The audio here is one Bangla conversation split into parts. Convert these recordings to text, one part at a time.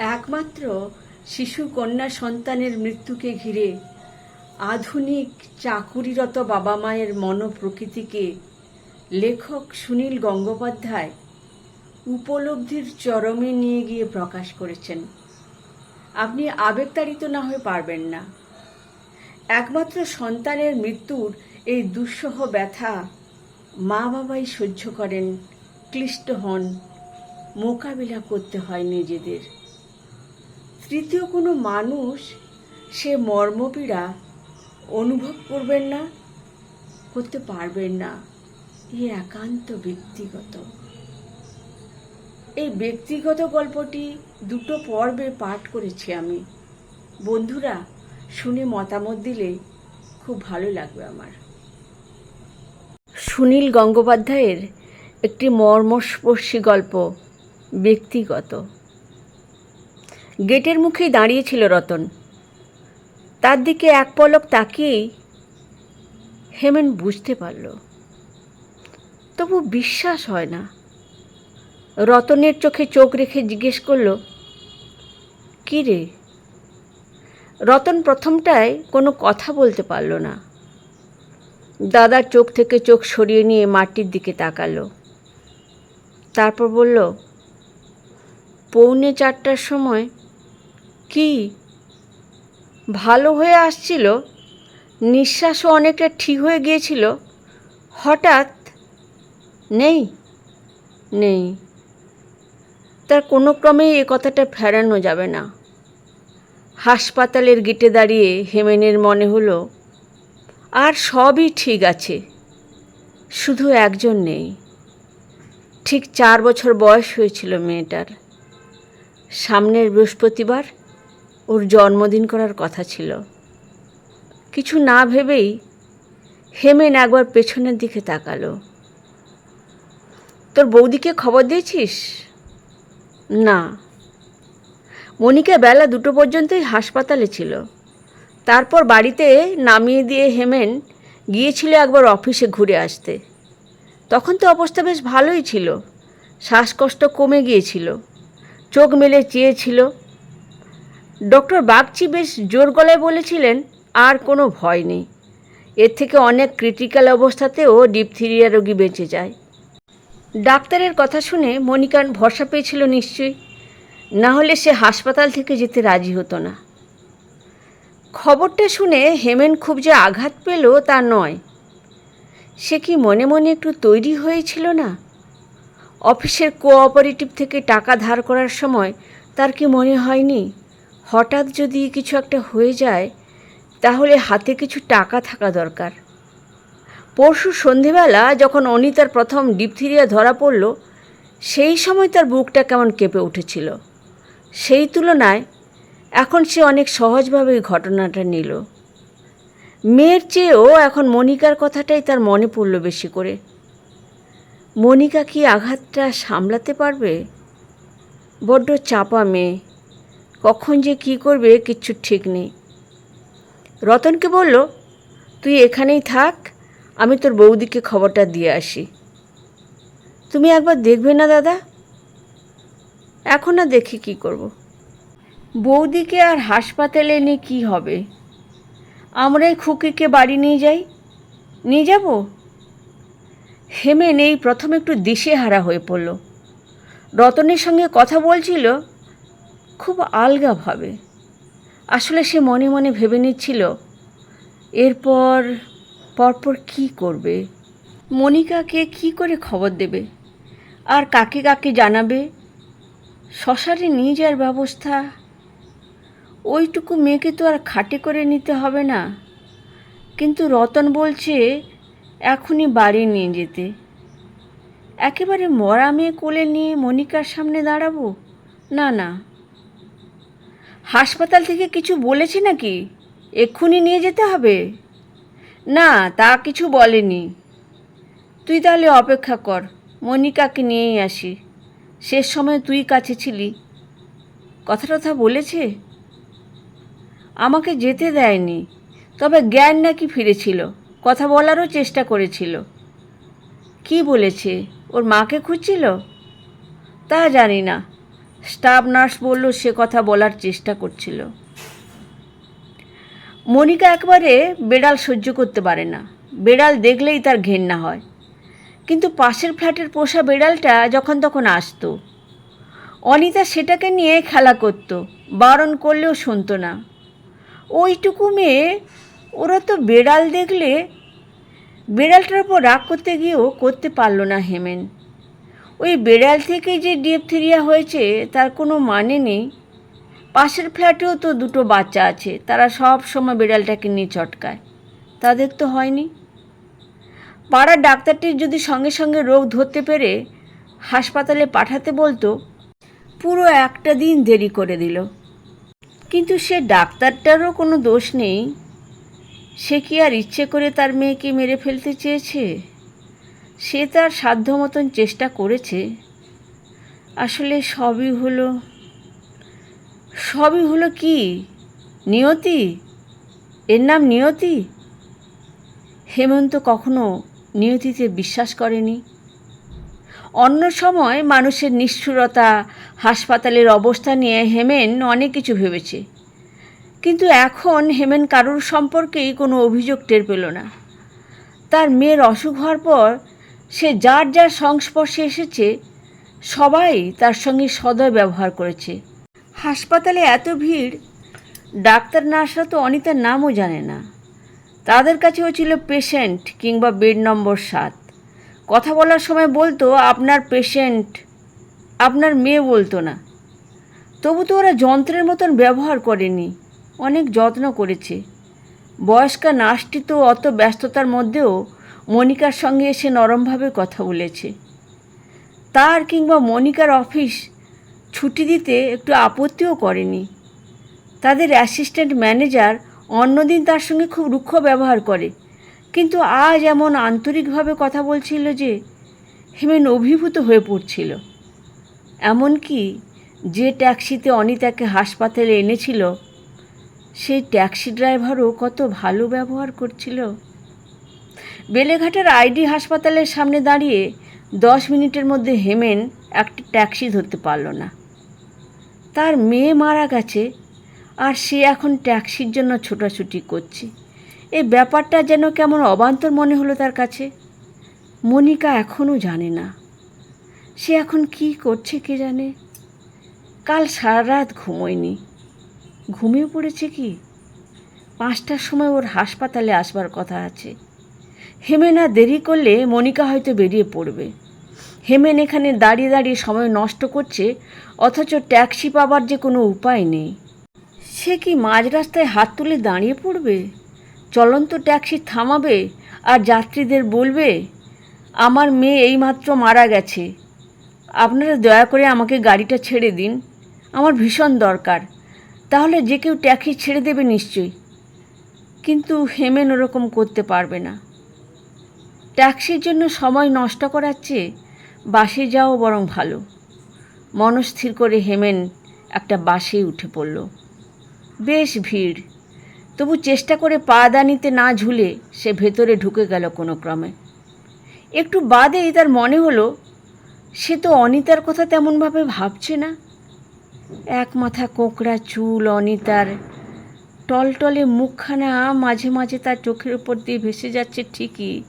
একমাত্র শিশু কন্যা সন্তানের মৃত্যুকে ঘিরে আধুনিক চাকুরিরত বাবা মায়ের মনোপ্রকৃতিকে লেখক সুনীল গঙ্গোপাধ্যায় উপলব্ধির চরমে নিয়ে গিয়ে প্রকাশ করেছেন। আপনি আবেগতাড়িত না হয়ে পারবেন না। একমাত্র সন্তানের মৃত্যুর এই দুঃসহ ব্যথা মা বাবাই সহ্য করেন, ক্লিষ্ট হন, মোকাবিলা করতে হয় নিজেদের। তৃতীয় কোনো মানুষ সে মর্মপীড়া অনুভব করবেন না, করতে পারবেন না। এ একান্ত ব্যক্তিগত। এই ব্যক্তিগত গল্পটি দুটো পর্বে পাঠ করেছি আমি। বন্ধুরা, শুনে মতামত দিলে খুব ভালো লাগবে আমার। সুনীল গঙ্গোপাধ্যায়ের একটি মর্মস্পর্শী গল্প, ব্যক্তিগত। গেটের মুখেই দাঁড়িয়েছিল রতন। তার দিকে এক পলক তাকিয়েই হেমেন বুঝতে পারল। তবু বিশ্বাস হয় না। রতনের চোখে চোখ রেখে জিজ্ঞেস করল, কী রে? রতন প্রথমটায় কোনো কথা বলতে পারল না। দাদার চোখ থেকে চোখ সরিয়ে নিয়ে মাটির দিকে তাকালো। তারপর বলল, পৌনে চারটার সময় কি? ভালো হয়ে আসছিল? নিঃশ্বাসও অনেকটা ঠিক হয়ে গিয়েছিল? হঠাৎ? নেই। নেই। তার কোনো ক্রমেই এ কথাটা ফেরানো যাবে না। হাসপাতালের গেটে দাঁড়িয়ে হেমেনের মনে হলো, আর সবই ঠিক আছে। শুধু একজন নেই। ঠিক চার বছর বয়স হয়েছিল মেয়েটার। সামনের বৃহস্পতিবার ওর জন্মদিন করার কথা ছিল। কিছু না ভেবেই হেমেন একবার পেছনের দিকে তাকালো। তোর বৌদিকে খবর দিয়েছিস? না। মনিকা বেলা দুটো পর্যন্তই হাসপাতালে ছিল। তারপর বাড়িতে নামিয়ে দিয়ে হেমেন গিয়েছিল একবার অফিসে ঘুরে আসতে। তখন তো অবস্থা বেশ ভালোই ছিল। শ্বাসকষ্ট কমে গিয়েছিল। চোখ মেলে চেয়েছিল। ডক্টর বাগচি বেশ জোর গলায় বলেছিলেন, আর কোনো ভয় নেই। এর থেকে অনেক ক্রিটিক্যাল অবস্থাতেও ডিপথিরিয়া রোগী বেঁচে যায়। ডাক্তারের কথা শুনে মনিকান ভরসা পেয়েছিল নিশ্চয়ই। না হলে সে হাসপাতাল থেকে যেতে রাজি হতো না। খবরটা শুনে হেমেন খুব যে আঘাত পেল তা নয়। সে কি মনে মনে একটু তৈরি হয়েছিল না? অফিসের কোঅপারেটিভ থেকে টাকা ধার করার সময় তার কি মনে হয়নি? হঠাৎ যদি কিছু একটা হয়ে যায়, তাহলে হাতে কিছু টাকা থাকা দরকার। পরশু সন্ধেবেলা যখন অনিতার প্রথম ডিপথিরিয়া ধরা পড়ল, সেই সময় তার বুকটা কেমন কেঁপে উঠেছিল। সেই তুলনায় এখন সে অনেক সহজভাবে এই ঘটনাটা নিল। মেয়ের চেয়েও এখন মনিকার কথাটাই তার মনে পড়ল বেশি করে। মনিকা কি আঘাতটা সামলাতে পারবে? বড্ড চাপা মেয়ে। কখন যে কি করবে কিচ্ছু ঠিক নেই। রতনকে বলল, তুই এখানেই থাক, আমি তোর বৌদিকে খবরটা দিয়ে আসি। তুমি একবার দেখবে না দাদা? এখন না দেখি কি করব। বৌদিকে আর হাসপাতালে এনে কি হবে? আমরাই খুকিকে বাড়ি নিয়ে যাই। নিয়ে যাব? হেমেন এই প্রথম একটু দিশেহারা হয়ে পড়ল। রতনের সঙ্গে কথা বলছিল খুব আলগাভাবে আসলে সে মনে মনে ভেবে নিচ্ছিল, এরপর, পরপর কি করবে? মনিকাকে কি করে খবর দেবে? আর কাকে কাকে জানাবে? শ্মশানে নিয়ে যাওয়ার ব্যবস্থা? ওইটুকু মেয়েকে তো আর খাটে করে নিতে হবে না। কিন্তু রতন বলছে, এখনই বাড়ি নিয়ে যেতে। একেবারে মরা মেয়ে কোলে নিয়ে মনিকার সামনে দাঁড়াবো? না না। হাসপাতাল থেকে কিছু বলেছে নাকি? এক্ষুনি নিয়ে যেতে হবে? না, তা কিছু বলেনি। তুই তাহলে অপেক্ষা কর, মনিকাকে নিয়েই আসি। শেষ সময় তুই কাছে ছিলি। কথা টথা বলেছে? আমাকে যেতে দেয়নি, তবে জ্ঞান নাকি ফিরেছিল, কথা বলারও চেষ্টা করেছিল। কি বলেছে, ওর মাকে খুঁজছিল? তা জানি না। স্টাফ নার্স বলল, সে কথা বলার চেষ্টা করছিল। মনিকা একবারে বেড়াল সহ্য করতে পারে না। বেড়াল দেখলেই তার ঘেন্না হয়। কিন্তু পাশের ফ্ল্যাটের পোষা বেড়ালটা যখন তখন আসতো। অনিতা সেটাকে নিয়ে খেলা করতো, বারণ করলেও শুনতো না। ওইটুকু মেয়ে, ওরা তো বেড়াল দেখলে, বেড়ালটার ওপর রাগ করতে গিয়েও করতে পারল না হেমেন। ওই বেড়াল থেকে যে ডিপথেরিয়া হয়েছে, তার কোনো মানে নেই। পাশের ফ্ল্যাটেও তো দুটো বাচ্চা আছে, তারা সব সময় বেড়ালটাকে নিয়ে চটকায় তাদের তো হয়নি। পাড়ার ডাক্তারটির যদি সঙ্গে সঙ্গে রোগ ধরতে পেরে হাসপাতালে পাঠাতে বলতো, পুরো একটা দিন দেরি করে দিল। কিন্তু সে ডাক্তারটারও কোনো দোষ নেই। সে কি আর ইচ্ছে করে তার মেয়েকে মেরে ফেলতে চেয়েছে? সে তার সাধ্য মতন চেষ্টা করেছে। আসলে সবই হলো সবই হলো কি? নিয়তি? এর নাম নিয়তি? হেমন্ত কখনো নিয়তিতে বিশ্বাস করেনি। অন্য সময় মানুষের নিষ্ঠুরতা, হাসপাতালের অবস্থা নিয়ে হেমেন অনেক কিছু ভেবেছে। কিন্তু এখন হেমেন কারুর সম্পর্কেই কোনো অভিযোগ টের পেল না। তার মেয়ের অসুখ হওয়ার পর সে যার যার সংস্পর্শে এসেছে, সবাই তার সঙ্গে সদয় ব্যবহার করেছে। হাসপাতালে এত ভিড়, ডাক্তার নার্সরা তো অনিতার নামও জানে না। তাদের কাছেও ছিল পেশেন্ট কিংবা বেড নম্বর সাত। কথা বলার সময় বলতো, আপনার পেশেন্ট আপনার মেয়ে বলতো না। তবু তো ওরা যন্ত্রের মতন ব্যবহার করেনি, অনেক যত্ন করেছে। বয়স্কা নার্সটি তো অত ব্যস্ততার মধ্যেও মনিকার সঙ্গে এসে নরমভাবে কথা বলেছে। তার কিংবা মনিকার অফিস ছুটি দিতে একটু আপত্তিও করেনি। তাদের অ্যাসিস্ট্যান্ট ম্যানেজার অন্যদিন তার সঙ্গে খুব রুক্ষ ব্যবহার করে। কিন্তু আজ এমন আন্তরিকভাবে কথা বলছিল যে হেমেন অভিভূত হয়ে পড়ছিল। এমনকি যে ট্যাক্সিতে অনিতাকে হাসপাতালে এনেছিল, সেই ট্যাক্সি ড্রাইভারও কত ভালো ব্যবহার করছিল। বেলেঘাটের আইডি হাসপাতালের সামনে দাঁড়িয়ে দশ মিনিটের মধ্যে হেমেন একটা ট্যাক্সি ধরতে পারল না। তার মেয়ে মারা গেছে আর সে এখন ট্যাক্সির জন্য ছোটাছুটি করছে। এই ব্যাপারটা যেন কেমন অবান্তর মনে হলো তার কাছে। মনিকা এখনও জানে না। সে এখন কি করছে কে জানে? কাল সারা রাত ঘুমোয়নি। ঘুমিয়ে পড়েছে কি? পাঁচটার সময় ওর হাসপাতালে আসবার কথা আছে। হেমেন আর দেরি করলে মনিকা হয়তো বেরিয়ে পড়বে। হেমেন এখানে দাঁড়িয়ে দাঁড়িয়ে সময় নষ্ট করছে, অথচ ট্যাক্সি পাবার যে কোনো উপায় নেই। সে কি মাঝ রাস্তায় হাত তুলে দাঁড়িয়ে পড়বে? চলন্ত ট্যাক্সি থামাবে আর যাত্রীদের বলবে, আমার মেয়ে এইমাত্র মারা গেছে। আপনারা দয়া করে আমাকে গাড়িটা ছেড়ে দিন। আমার ভীষণ দরকার। তাহলে যে কেউ ট্যাক্সি ছেড়ে দেবে নিশ্চয়ই। কিন্তু হেমেন ওরকম করতে পারবে না। ট্যাক্সির জন্য সময় নষ্ট করার চেয়ে বাসে যাও বরং ভালো। মনস্থির করে হেমেন একটা বাসে উঠে পড়ল। বেশ ভিড়। তবু চেষ্টা করে পা দানিতে না ঝুলে সে ভেতরে ঢুকে গেল কোনো ক্রমে। একটু বাদেই তার মনে হলো, সে তো অনিতার কথা তেমনভাবে ভাবছে না। এক মাথা কোঁকড়া চুল অনিতার। টলটলে মুখখানা মাঝে মাঝে তার চোখের উপর দিয়ে ভেসে যাচ্ছে ঠিকই।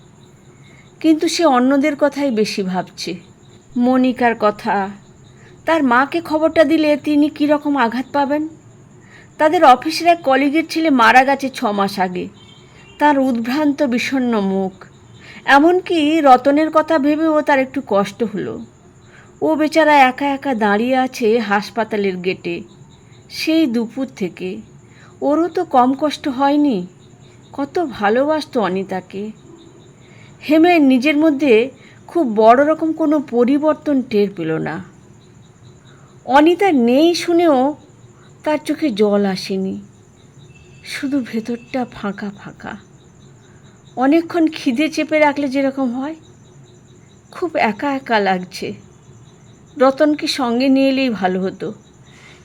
কিন্তু সে অন্যদের কথাই বেশি ভাবছে। মনিকার কথা, তার মাকে খবরটা দিলে তিনি কীরকম আঘাত পাবেন? তাদের অফিসের এক কলিগের ছেলে মারা গেছে ছ মাস আগে। তার উদ্ভ্রান্ত, বিষণ্ণ মুখ। এমনকি রতনের কথা ভেবেও তার একটু কষ্ট হলো। ও বেচারা একা একা দাঁড়িয়ে আছে হাসপাতালের গেটে। সেই দুপুর থেকে। ওরও তো কম কষ্ট হয়নি। কত ভালোবাসত অনিতাকে। হেমে নিজের মধ্যে খুব বড় রকম কোনো পরিবর্তন টের পেল না। অনিতা নেই শুনেও তার চোখে জল আসেনি। শুধু ভেতরটা ফাঁকা ফাঁকা। অনেকক্ষণ খিদে চেপে রাখলে যেরকম হয়, খুব একা একা লাগছে। রতনকে সঙ্গে নিয়ে এলেই ভালো হতো।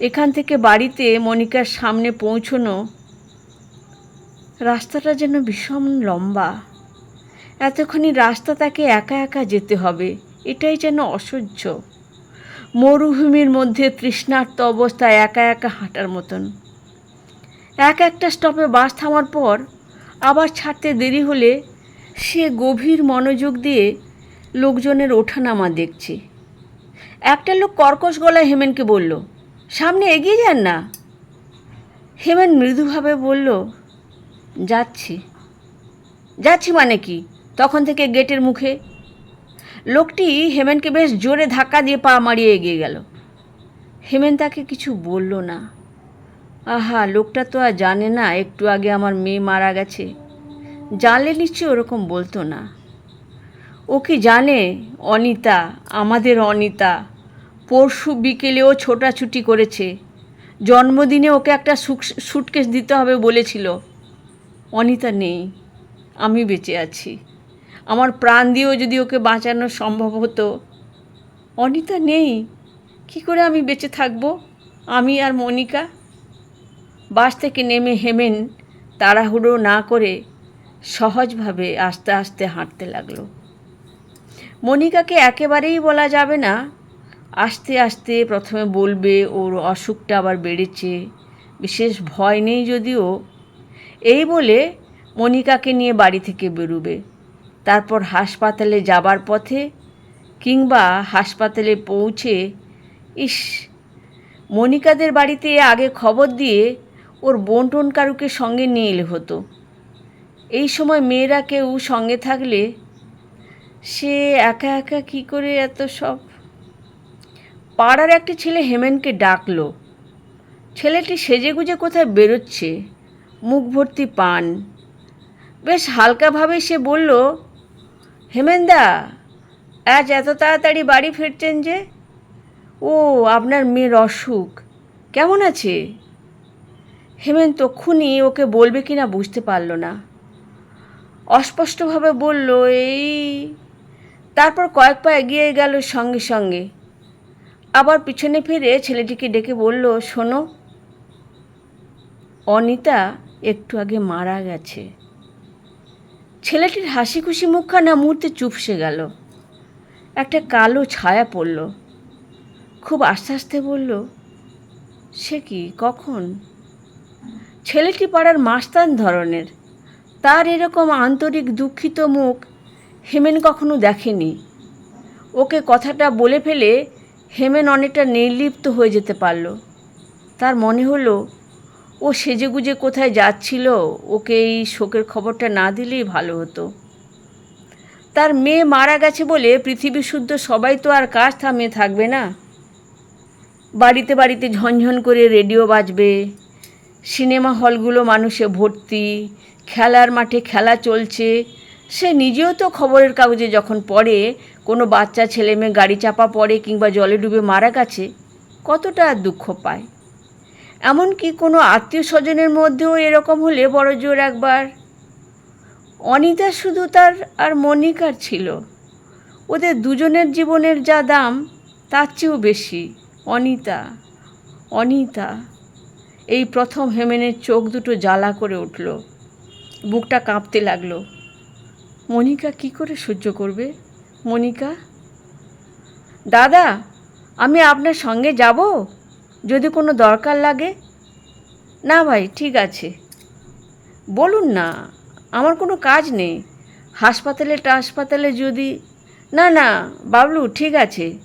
এখান থেকে বাড়িতে মনিকার সামনে পৌঁছনো রাস্তাটা যেন ভীষণ লম্বা। এতক্ষণই রাস্তা তাকে একা একা যেতে হবে, এটাই যেন অসহ্য। মরুভূমির মধ্যে তৃষ্ণার্ত অবস্থায় একা একা হাঁটার মতন। এক একটা স্টপে বাস থামার পর আবার ছাড়তে দেরি হলে সে গভীর মনোযোগ দিয়ে লোকজনের ওঠানামা দেখছে। একটা লোক কর্কশ গলায় হেমেনকে বলল, সামনে এগিয়ে যান না? হেমেন মৃদুভাবে বলল, যাচ্ছি। যাচ্ছি মানে কি? তখন থেকে গেটের মুখে। লোকটি হেমেনকে বেশ জোরে ধাক্কা দিয়ে পা মারিয়ে এগিয়ে গেল। হেমেন তাকে কিছু বলল না। আহা, লোকটা তো আর জানে না, একটু আগে আমার মেয়ে মারা গেছে। জানলে নিশ্চয়ই ওরকম বলতো না। ও কি জানে? অনিতা, আমাদের অনিতা। পরশু বিকেলেও ছোটাছুটি করেছে। জন্মদিনে ওকে একটা সুটকেস দিতে হবে বলেছিল। অনিতা নেই, আমি বেঁচে আছি। আমার প্রাণ দিয়েও যদি ওকে বাঁচানো সম্ভব হতো, অনিতা নেই। কি করে আমি বেঁচে থাকব? আমি আর মনিকা? বাস থেকে নেমে হেমেন তাড়াহুড়ো না করে সহজভাবে আস্তে আস্তে হাঁটতে লাগল। মনিকাকে একেবারেই বলা যাবে না। আস্তে আস্তে প্রথমে বলবে, ওর অসুখটা আবার বেড়েছে। বিশেষ ভয় নেই যদিও। এই বলে মনিকাকে নিয়ে বাড়ি থেকে বেরোবে। তারপর হাসপাতালে যাবার পথে কিংবা হাসপাতালে পৌঁছে, ইস, মনিকাদের বাড়িতে আগে খবর দিয়ে ওর বোন টোন কারুকে সঙ্গে নিয়ে এলে হতো। এই সময় মেয়েরা কেউ সঙ্গে থাকলে সে একা একা কি করে এত সব? পাড়ার একটি ছেলে হেমেনকে ডাকলো। ছেলেটি সেজেগুজে কোথায় বেরোচ্ছে? মুখ ভর্তি পান। বেশ হালকাভাবে সে বলল হেমেন্দা, আজ এত তাড়াতাড়ি বাড়ি ফিরছেন যে? ও, আপনার মেয়ের অসুখ। কেমন আছে? হেমেন তক্ষুনি ওকে বলবে কি না বুঝতে পারল না। অস্পষ্টভাবে বলল, এই। তারপর কয়েক পা এগিয়ে গেল সঙ্গে সঙ্গে। আবার পিছনে ফিরে ছেলেটিকে ডেকে বলল, শোনো, অনিতা একটু আগে মারা গেছে। ছেলেটির হাসি খুশি মুখখানা মুহূর্তে চুপসে গেল। একটা কালো ছায়া পড়ল। খুব আস্তে আস্তে বলল, সে কি? কখন? ছেলেটি পাড়ার মাস্তান ধরনের। তার এরকম আন্তরিক দুঃখিত মুখ হেমেন কখনো দেখেনি। ওকে কথাটা বলে ফেলে হেমেন অনেকটা নির্লিপ্ত হয়ে যেতে পারল। তার মনে হলো ও সেজেগুজে কোথায় যাচ্ছিল? ওকে এই শোকের খবরটা না দিলেই ভালো হতো। তার মেয়ে মারা গেছে বলে পৃথিবী শুদ্ধ সবাই তো আর কাজ থামিয়ে থাকবে না? বাড়িতে বাড়িতে ঝনঝন করে রেডিও বাজবে, সিনেমা হলগুলো মানুষে ভর্তি, খেলার মাঠে খেলা চলছে। সে নিজেও তো খবরের কাগজে যখন পড়ে, কোনো বাচ্চা, ছেলে মেয়ে গাড়ি চাপা পড়ে কিংবা জলে ডুবে মারা গেছে, কতটা দুঃখ পায়। এমনকি কোনো আত্মীয় স্বজনের মধ্যেও এরকম হলে বড় জোর একবার। অনিতা শুধু তার আর মনিকার ছিল। ওদের দুজনের জীবনের যা দাম, তার চেয়েও বেশি। অনিতা অনিতা। এই প্রথম হেমেনের চোখ দুটো জ্বালা করে উঠল। বুকটা কাঁপতে লাগল। মনিকা কি করে সহ্য করবে? মনিকা? দাদা, আমি আপনার সঙ্গে যাব? যদি কোনো দরকার লাগে? না ভাই, ঠিক আছে। বলুন না, আমার কোনো কাজ নেই। হাসপাতালে হাসপাতালে যদি, না না, বাবলু, ঠিক আছে।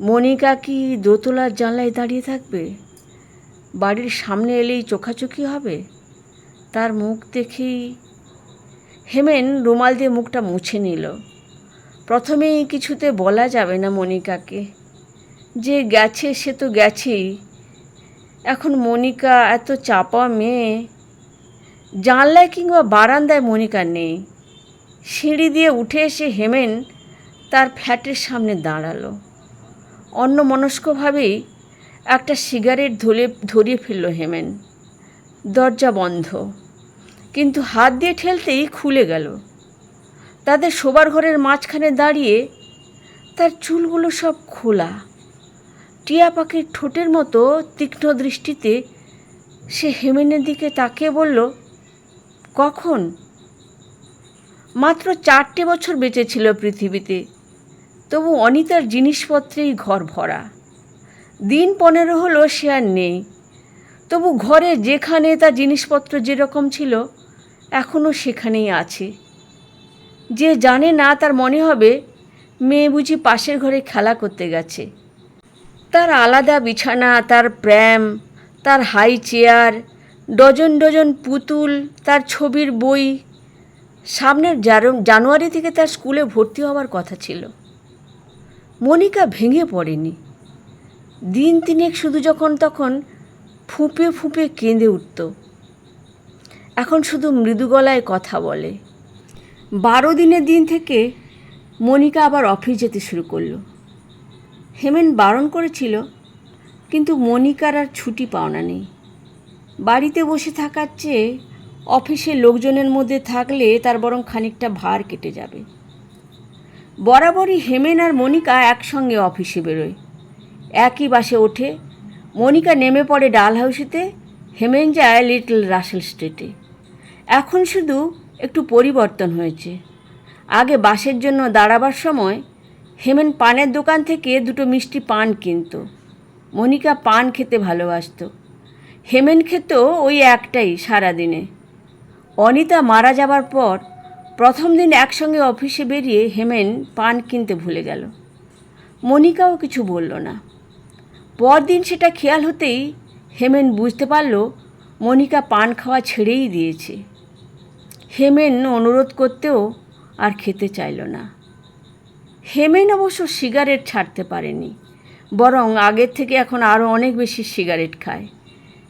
মনিকা কি দোতলার জানলায় দাঁড়িয়ে থাকবে? বাড়ির সামনে এলেই চোখাচোখি হবে? তার মুখ দেখেই হেমেন রুমাল দিয়ে মুখটা মুছে নিল। প্রথমেই কিছুতে বলা যাবে না মনিকাকে। যে গেছে সে তো গেছেই। এখন মনিকা এত চাপা মেয়ে, জানলায় কিংবা বারান্দায় মনিকা নেই। সিঁড়ি দিয়ে উঠে এসে হেমেন তার ফ্ল্যাটের সামনে দাঁড়াল। অন্য মনস্কভাবেই একটা সিগারেট ধরে ধরিয়ে ফেলল হেমেন। দরজা বন্ধ, কিন্তু হাত দিয়ে ঠেলতেই খুলে গেল। তাদের শোবার ঘরের মাঝখানে দাঁড়িয়ে তার চুলগুলো সব খোলা। টিয়া পাখির ঠোঁটের মতো তীক্ষ্ণ দৃষ্টিতে সে হেমেনের দিকে তাকিয়ে বলল, কখন? মাত্র চারটে বছর বেঁচে ছিল পৃথিবীতে, তবু অনিতার জিনিসপত্রেই ঘর ভরা। দিন পনেরো হলো সে আর নেই। তবু ঘরে যেখানে তার জিনিসপত্র যেরকম ছিল এখনও সেখানেই আছে। যে জানে না তার মনে হবে, মেয়ে বুঝি পাশের ঘরে খেলা করতে গেছে। তার আলাদা বিছানা, তার প্র্যাম তার হাই চেয়ার ডজন ডজন পুতুল, তার ছবির বই। সামনের জানুয়ারি থেকে তার স্কুলে ভর্তি হওয়ার কথা ছিল। মনিকা ভেঙে পড়েনি। দিন তিনেক শুধু যখন তখন ফুঁপে ফুঁপে কেঁদে উঠত। এখন শুধু মৃদু গলায় কথা বলে। বারো দিনের দিন থেকে মনিকা আবার অফিস যেতে শুরু করল। হেমেন বারণ করেছিল, কিন্তু মনিকার আর ছুটি পাওনা নেই। বাড়িতে বসে থাকার চেয়ে অফিসে লোকজনের মধ্যে থাকলে তার বরং খানিকটা ভার কেটে যাবে। বরাবরই হেমেন আর মনিকা একসঙ্গে অফিসে বেরোয়। একই বাসে ওঠে, মনিকা নেমে পড়ে ডাল হাউসিতে, হেমেন যায় লিটল রাসেল স্ট্রিটে। এখন শুধু একটু পরিবর্তন হয়েছে। আগে বাসের জন্য দাঁড়াবার সময় হেমেন পানের দোকান থেকে দুটো মিষ্টি পান কিনতো। মনিকা পান খেতে ভালোবাসতো। হেমেন খেত ওই একটাই সারাদিনে। অনিতা মারা যাবার পর প্রথম দিন একসঙ্গে অফিসে বেরিয়ে হেমেন পান কিনতে ভুলে গেল। মনিকাও কিছু বলল না। পরদিন সেটা খেয়াল হতেই হেমেন বুঝতে পারল মনিকা পান খাওয়া ছেড়েই দিয়েছে। হেমেন অনুরোধ করতেও আর খেতে চাইল না। হেমেন অবশ্য সিগারেট ছাড়তে পারেনি, বরং আগের থেকে এখন আরও অনেক বেশি সিগারেট খায়।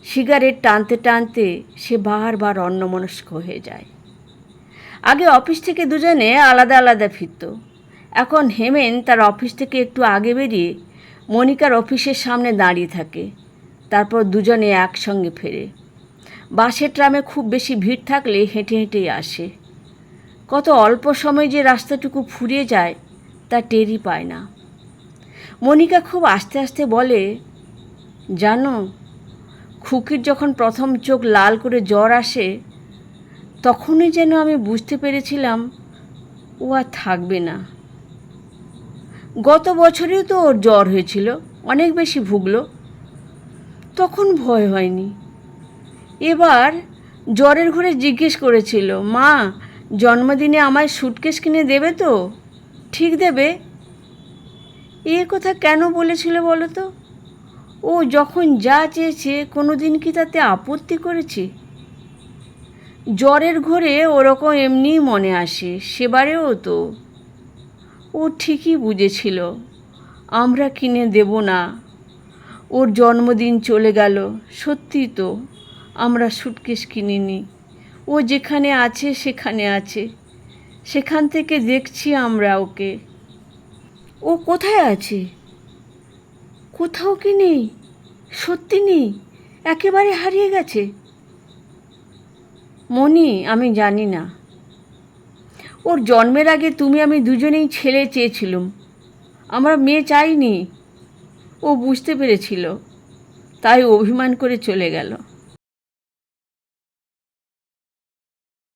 সিগারেট টানতে টানতে সে বারবার অন্যমনস্ক হয়ে যায়। আগে অফিস থেকে দুজনে আলাদা আলাদা ফিরত। এখন হেমেন তার অফিস থেকে একটু আগে বেরিয়ে মনিকার অফিসের সামনে দাঁড়িয়ে থাকে, তারপর দুজনে একসঙ্গে ফেরে। বাসের ট্রামে খুব বেশি ভিড় থাকলে হেঁটে হেঁটেই আসে। কত অল্প সময় যে রাস্তাটুকু ফুরিয়ে যায় তা টেরই পায় না। মনিকা খুব আস্তে আস্তে বলে, জানো, খুকির যখন প্রথম চোখ লাল করে জ্বর আসে, তখনই যেন আমি বুঝতে পেরেছিলাম ও আর থাকবে না। গত বছরেও তো ওর জ্বর হয়েছিল, অনেক বেশি ভুগলো, তখন ভয় হয়নি। এবার জ্বরের ঘরে জিজ্ঞেস করেছিল, মা, জন্মদিনে আমায় সুটকেস কিনে দেবে তো? ঠিক দেবে? এ কথা কেন বলেছিল বলো তো? ও যখন যা চেয়েছে কোনো দিন কি তাতে আপত্তি করেছে? জ্বরের ঘরে ওরকম এমনিই মনে আসে, সেবারেও তো। ও ঠিকই বুঝেছিল, আমরা কিনে দেব না। ওর জন্মদিন চলে গেল, সত্যি তো, আমরা সুটকেস কিনিনি। ও যেখানে আছে সেখানে আছে। সেখান থেকে দেখছি আমরা ওকে। ও কোথায় আছে? কোথাও কি নেই? সত্যি নেই? একেবারে হারিয়ে গেছে? মনি, আমি জানি না। ওর জন্মের আগে তুমি আমি দুজনেই ছেলে চেয়েছিলুম। আমরা মেয়ে চাইনি। ও বুঝতে পেরেছিল। তাই অভিমান করে চলে গেল।